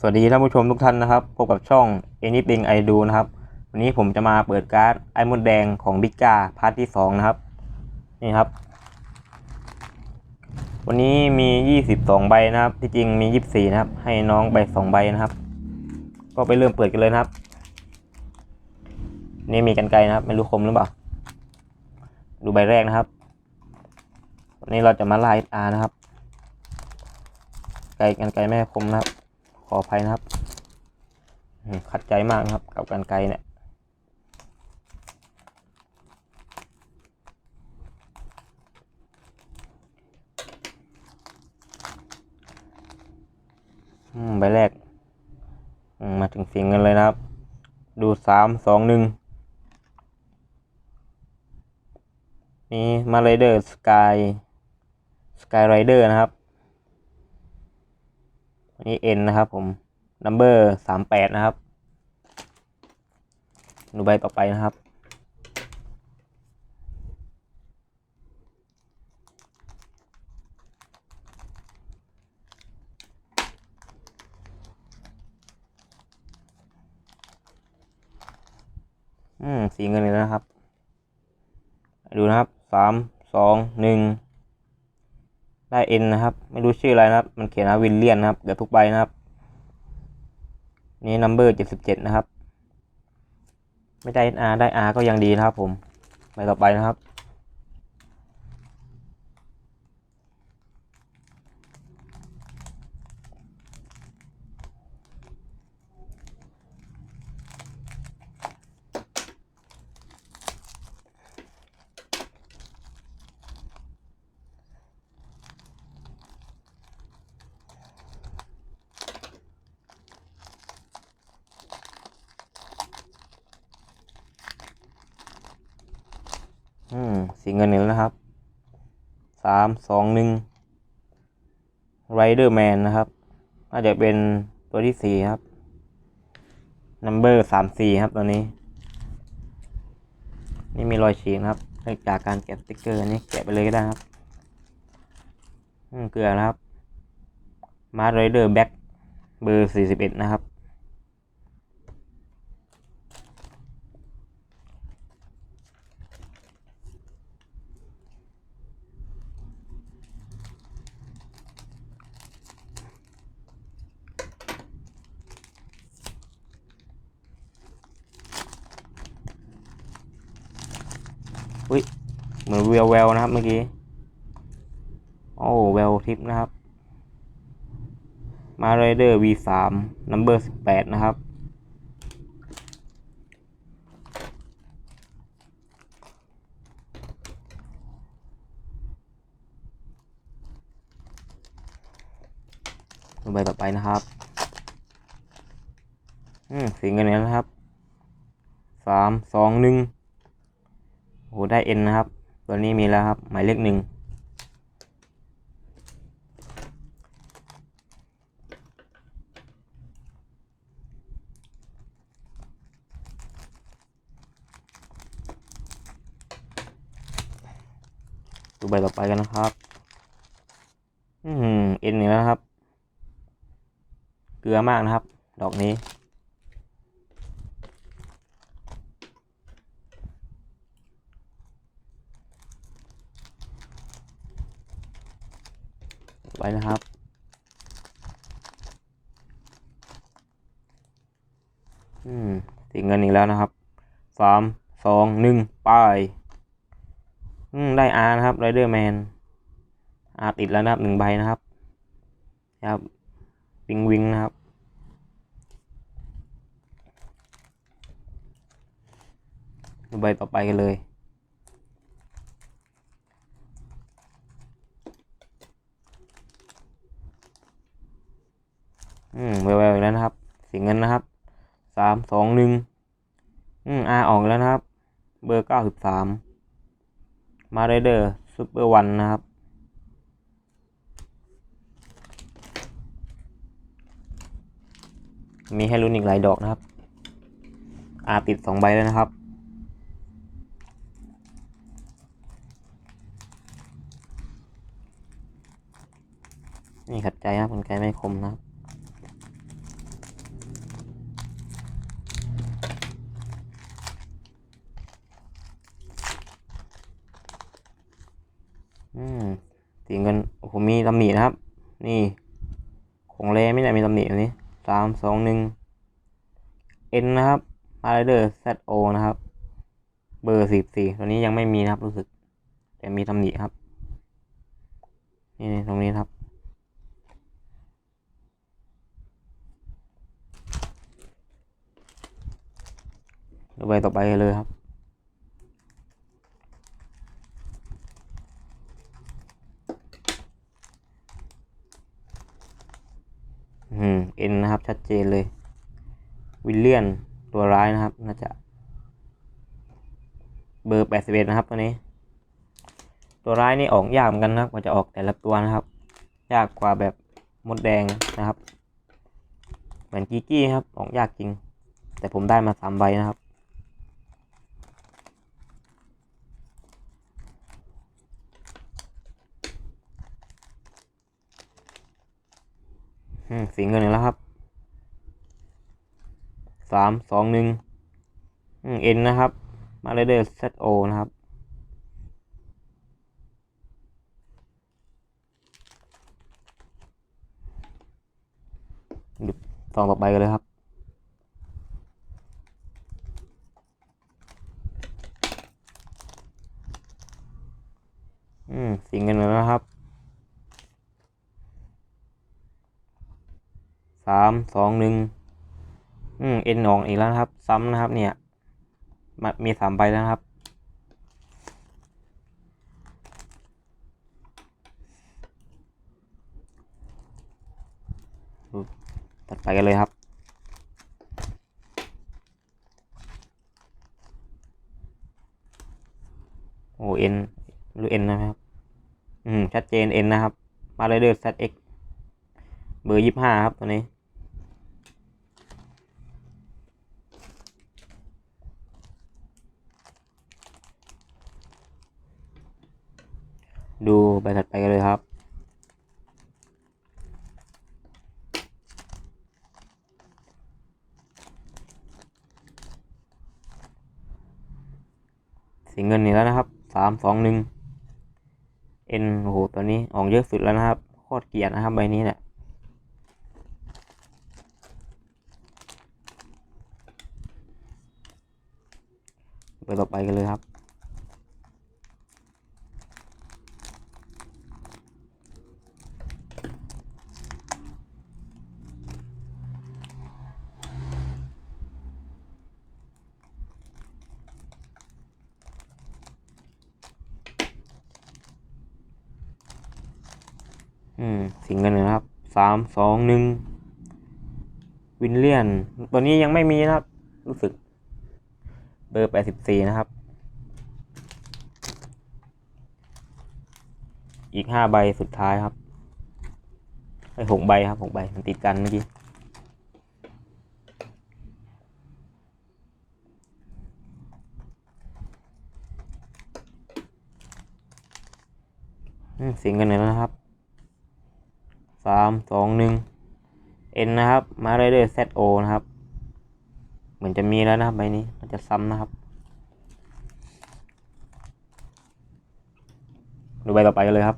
สวัสดีท่านผู้ชมทุกท่านนะครับ พบกับช่อง Anything I Do นะครับ วันนี้ผมจะมาเปิดการ์ดไอมดแดงของบิ๊กกาพาร์ทที่สองนะครับ นี่ครับ วันนี้มี 22 ใบนะครับ ที่จริงมี 24 นะครับ ให้น้องใบ2ใบนะครับ ก็ไปเริ่มเปิดกันเลยนะครับ นี่มีกันไกลนะครับ ไม่รู้คมหรือเปล่า ดูใบแรกนะครับ วันนี้เราจะมาไล่อานะครับ ไกลกันไกลไม่คมนะครับ ขออภัยนะครับ ขัดใจมากนะครับ กับกันไกลเนี่ยใบแรก มาถึงสิงกันเลยนะครับ ดูสามสองหนึ่งมีมาไรเดอร์สกายสกายไรเดอร์นะครับ อันนี้ N นะครับผม number สามแปดนะครับ ดูใบต่อไปนะครับ อืม สีเงินเลยนะครับ ดูนะครับสามสองหนึ่ง ได้ N นะครับ ไม่รู้ชื่ออะไรนะครับ มันเขียนว่าวินเลียนนะครับเกือบทุกใบนะครับ นี่ number เจ็ดสิบเจ็ดนะครับ ไม่ได้ R ได้ R ก็ยังดีนะครับผม ใบต่อไปนะครับ อืม สีเงินนี่แล้วนะครับสามสองหนึ่งไรเดอร์แมนนะครับน่าจะเป็นตัวที่สี่ครับ number สามสี่ครับตัวนี้ นี่มีรอยฉีกนะครับเนื่องจากการแกะสติ๊กเกอร์นี้แกะไปเลยก็ได้ครับเกลือนะครับมาร์ไรเดอร์แบ็คเบอร์สี่สิบเอ็ดนะครับ เหมือนแววแววนะครับเมื่อกี้ โอ้แววทิปนะครับ มาไรเดอร์ V3 number 18 นะครับ ใบต่อไปนะครับ อืมสีเงินนี้นะครับสามสองหนึ่งโอ้โหได้เอ็นนะครับ ตัวนี้มีแล้วครับ หมายเลขหนึ่งดูใบต่อไปกันนะครับ อืมเอ็นนี่แล้วครับ เกลือมากนะครับ ดอกนี้ นะครับ อืมสีเงินอีกแล้วนะครับสามสองหนึ่งไปอืมได้อาร์นะครับไรเดอร์แมนอาร์ติดแล้วนะครับหนึ่งใบนะครับครับวิงวิงนะครับใบต่อไปกันเลย อืมแววๆอีกแล้วนะครับ สีเงินนะครับสามสองหนึ่งอืมอาออกแล้วนะครับ เบอร์เก้าสิบสามมาเรเดอร์ซูเปอร์วันนะครับมีให้ลุ้นอีกหลายดอกนะครับ อาติดสองใบแล้วนะครับ นี่ขัดใจนะครับมันไกลไม่คมนะครับ ตำหนินะครับ นี่ ของแรไม่ได้มีตำหนิอันนี้สามสองหนึ่งเอ็นนะครับมาเดอร์ ZO นะครับ เบอร์สิบสี่ตัวนี้ยังไม่มีนะครับรู้สึก แต่มีตำหนิครับ นี่ตรงนี้ครับดูใบต่อไปเลยครับ อืมเอ็นนะครับ ชัด เจนเลย วิลเลียนตัวร้ายนะครับ น่าจะ เบอร์แปดสิบเอ็ดนะครับตัวนี้ ตัวร้ายนี่ออกยากเหมือนกันนะครับ กว่าจะออกแต่ละตัวนะครับ ยากกว่าแบบมดแดงนะครับ เหมือนกีกี้ครับ ออกยากจริง แต่ผมได้มาสามใบนะครับอืมสีเงินแล้วครับ สามสองหนึ่งเอ็นนะครับ มาเลยเดอร์เซโอนะครับดูซองต่อไปกันเลยครับอืมสีเงินแล้วนะครับสามสองหนึ่ง อืมเอ็นออกอีกแล้วครับ ซ้ำนะครับ เนี่ยมามีสามใบแล้วครับ ตัดไปกันเลยครับโอเอ็นหรือเอ็นนะครับ อืม ชัดเจนเอ็นนะครับ มาเลยเดอร์ ZX เบอร์ยี่ห้าครับตัวนี้ ดูใบถัดไปกันเลยครับสีเงินนี่แล้วนะครับสามสองหนึ่งเอ็นโอ้โหตัวนี้ออกเยอะสุดแล้วนะครับโคตรเกลียดนะครับใบนี้แหละไปต่อไปกันเลยครับ อืมสีเงินนะครับสามสองหนึ่งวินเลียน ตัวนี้ยังไม่มีนะครับ รู้สึก เบอร์แปดสิบสี่นะครับ อีกห้าใบสุดท้ายครับไอหกใบครับหกใบมันติดกันเมื่อกี้เสียงกันเลยแล้วนะครับ สามสองหนึ่งเอ็นนะครับ มาเรื่อยๆ ZO นะครับ เหมือนจะมีแล้วนะครับใบนี้มันจะซ้ำนะครับ ดูใบต่อไปกันเลยครับ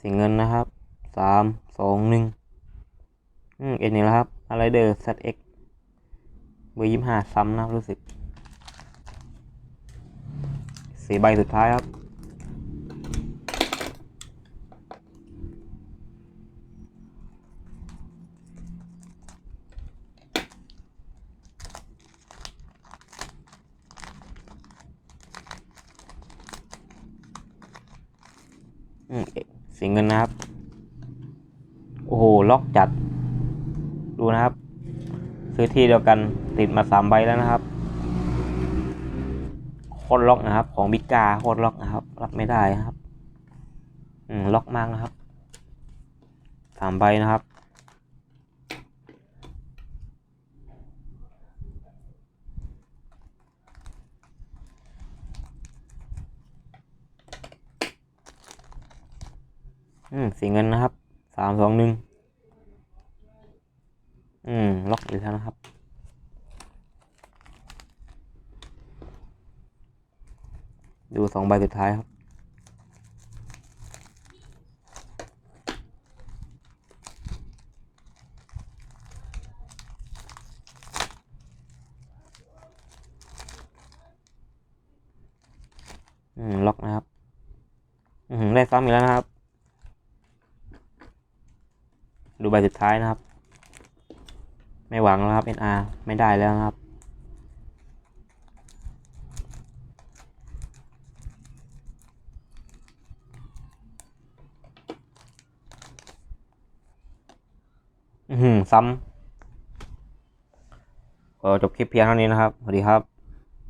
สีเงินนะครับสามสองหนึ่งอืมเอ็นนี่แล้วครับ อะไรเดอร์ ZX เบอร์ยี่ห้าซ้ำนะรู้สึกสีใบสุดท้ายครับ อืมสีเงินนะครับ โอ้โห ล็อกจัด ดูนะครับ ซื้อที่เดียวกันติดมาสามใบแล้วนะครับโคตรล็อกนะครับ ของบิกาโคตรล็อกนะครับ รับไม่ได้นะครับ อืมล็อกมากนะครับสามใบนะครับอืมสีเงินนะครับสามสองหนึ่ง แล้วนะครับ ดูสองใบสุดท้ายครับอืมล็อกนะครับ อืมได้ซ้ำอีกแล้วนะครับ ดูใบสุดท้ายนะครับ ไม่หวังแล้วครับ NR ไม่ได้แล้วครับ อือหือซ้ำก็จบคลิปเพียงเท่านี้นะครับ สวัสดีครับ